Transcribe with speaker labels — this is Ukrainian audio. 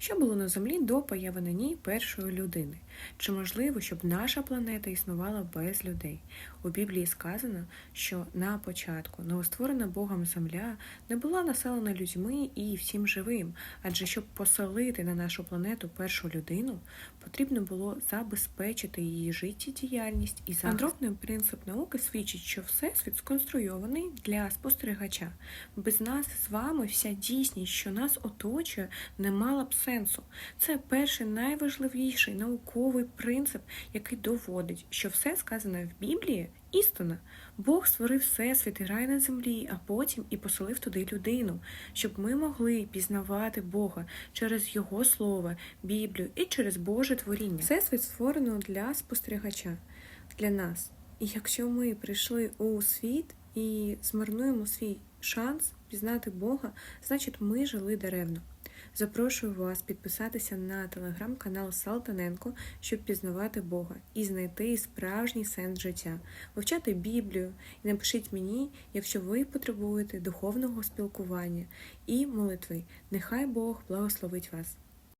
Speaker 1: Що було на землі до появи на ній першої людини? Чи можливо, щоб наша планета існувала без людей? У Біблії сказано, що на початку новостворена Богом земля не була населена людьми і всім живим, адже щоб поселити на нашу планету першу людину, потрібно було забезпечити її життєдіяльність і захист. Антропний принцип науки свідчить, що всесвіт сконструйований для спостерігача. Без нас з вами вся дійсність, що нас оточує, не мала б сенсу. Це перший найважливіший науковий принцип, який доводить, що все сказане в Біблії істина. Бог створив всесвіт і рай на землі, а потім і поселив туди людину, щоб ми могли пізнавати Бога через Його слово, Біблію і через Боже творіння. Всесвіт створено для спостерігача, для нас. І якщо ми прийшли у світ і змарнуємо свій шанс пізнати Бога, значить ми жили даремно. Запрошую вас підписатися на телеграм-канал Салтаненко, щоб пізнавати Бога і знайти справжній сенс життя, вивчати Біблію і напишіть мені, якщо ви потребуєте духовного спілкування і молитви. Нехай Бог благословить вас.